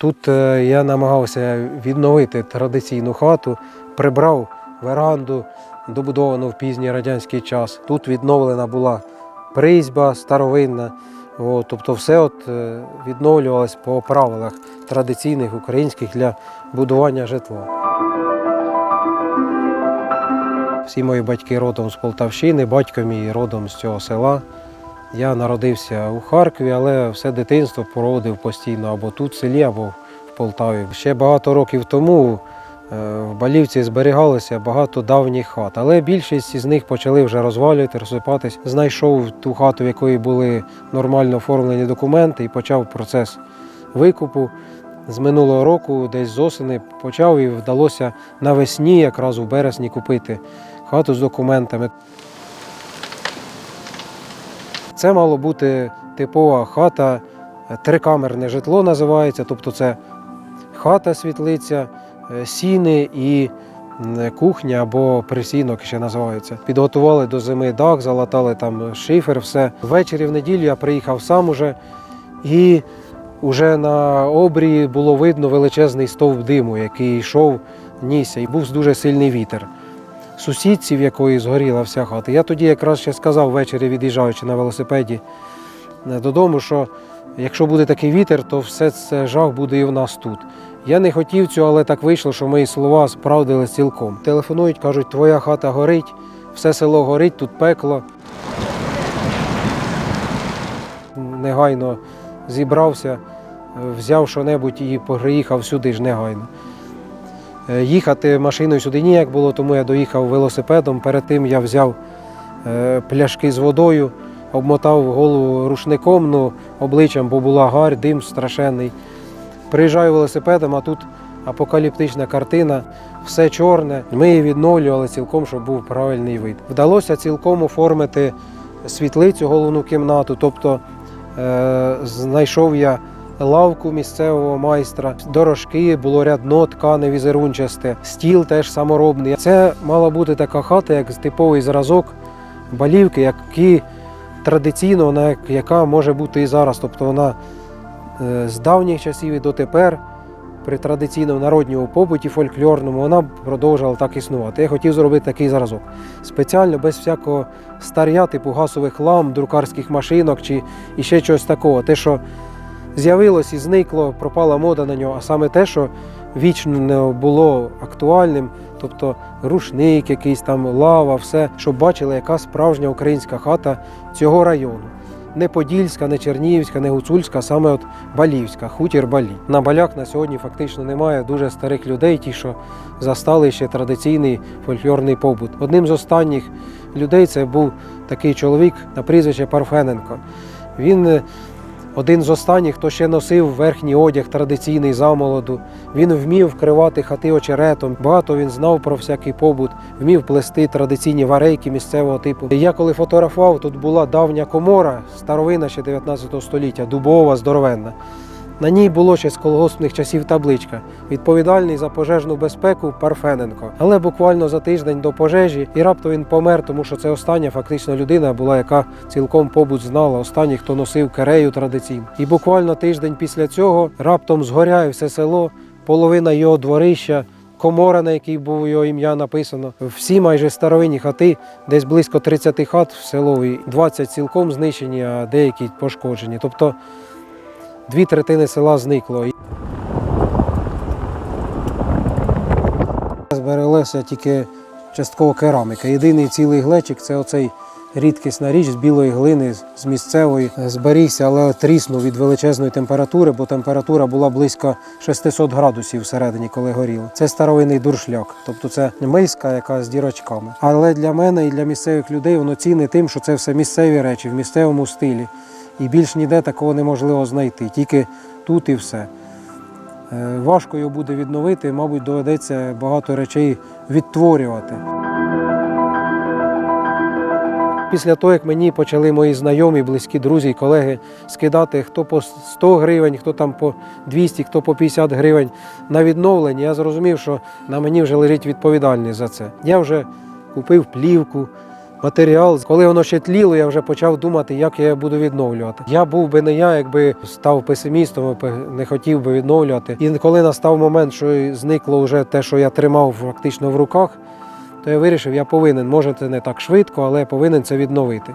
Тут е, я намагався відновити традиційну хату, прибрав веранду, добудовану в пізній радянський час. Тут відновлена була призьба старовинна. От, тобто все от, е, відновлювалось по правилах традиційних українських для будування житла. Всі мої батьки родом з Полтавщини, батько мій родом з цього села. Я народився у Харкові, але все дитинство проводив постійно або тут, в селі, або в Полтаві. Ще багато років тому е, в Балівці зберігалося багато давніх хат, але більшість із них почали вже розвалювати, розсипатись. Знайшов ту хату, в якої були нормально оформлені документи, і почав процес викупу. З минулого року, десь з осени, почав і вдалося навесні, якраз у березні, купити хату з документами. Це мало бути типова хата, е, трикамерне житло називається, тобто це хата світлиця, е, сіни і кухня або присінок ще називається. Підготували до зими дах, залатали там шифер, все. Ввечері в неділю я приїхав сам уже і вже на обрії було видно величезний стовп диму, який йшов, нісся, і був дуже сильний вітер сусідці, в якої згоріла вся хата. Я тоді якраз ще сказав ввечері, від'їжджаючи на велосипеді е, додому, що якщо буде такий вітер, то все це жах буде і в нас тут. Я не хотів цього, але так вийшло, що мої слова справдились цілком. Телефонують, кажуть, твоя хата горить, все село горить, тут пекло. Негайно зібрався, е, взяв що-небудь і приїхав сюди ж негайно. Е, Їхати машиною сюди ніяк було, тому я доїхав велосипедом. Перед тим я взяв е, пляшки з водою, обмотав голову рушником, ну, обличчям, бо була гарь, дим страшенний. Приїжджаю велосипедом, а тут апокаліптична картина, все чорне. Ми її відновлювали цілком, щоб був правильний вид. Вдалося цілком оформити світлицю, головну кімнату, тобто е, знайшов я лавку місцевого майстра, дорожки, було рядно, ткане візерунчасте, стіл теж саморобний. Це мала бути така хата, як типовий зразок балівки, які традиційно вона яка може бути і зараз. Тобто вона е, з давніх часів і дотепер. При традиційному народньому побуті фольклорному вона продовжувала так існувати. Я хотів зробити такий зразок. Спеціально без всякого старя, типу газових ламп, друкарських машинок чи ще чогось такого. Те, що з'явилось і зникло, пропала мода на нього, а саме те, що вічно не було актуальним, тобто рушник, якийсь там лава, все, щоб бачили, яка справжня українська хата цього району. Не Подільська, не Чернігівська, не Гуцульська, а саме от Балівська, хутір Балі. На балях на сьогодні фактично немає дуже старих людей, ті, що застали ще традиційний фольклорний побут. Одним з останніх людей це був такий чоловік на прізвище Парфененко. Він е, один з останніх, хто ще носив верхній одяг традиційний замолоду. Він вмів вкривати хати очеретом. Багато він знав про всякий побут, вмів плести традиційні варейки місцевого типу. Я коли фотографував, тут була давня комора, старовина ще 19 століття, дубова, здоровенна. На ній було ще з колгоспних часів табличка відповідальний за пожежну безпеку Парфененко. Але буквально за тиждень до пожежі і раптом він помер, тому що це остання фактично людина була, яка цілком побут знала, останній, хто носив керею традиційно. І буквально тиждень після цього раптом згоряє все село, половина його дворища. Комора, на якій було його ім'я написано, всі майже старовинні хати, десь близько 30 хат в село, і 20 цілком знищені, а деякі пошкоджені. Тобто дві третини села зникло. Збереглася тільки частково кераміка. Єдиний цілий глечик це оцей рідкісна річ з білої глини, з- місцевої. Зберігся, але тріснув від величезної температури, бо температура була близько 600 градусів всередині, коли горіло. Це старовинний дуршляк, тобто це миска, яка з дірочками. Але для мене і для місцевих людей воно цінне тим, що це все місцеві речі в місцевому стилі. І більш ніде такого неможливо знайти, тільки тут і все. Е, Важко його буде відновити, мабуть, доведеться багато речей відтворювати. Після того, як мені почали мої знайомі, близькі друзі і колеги скидати хто по 100 гривень, хто там по 200, хто по 50 гривень на відновлення, я зрозумів, що на мені вже лежить відповідальність за це. Я вже купив плівку, матеріал. Коли воно ще тліло, я вже почав думати, як я буду відновлювати. Я був би не я, якби став песимістом, не хотів би відновлювати. І коли настав момент, що зникло вже те, що я тримав фактично в руках, то я вирішив, я повинен, може це не так швидко, але я повинен це відновити.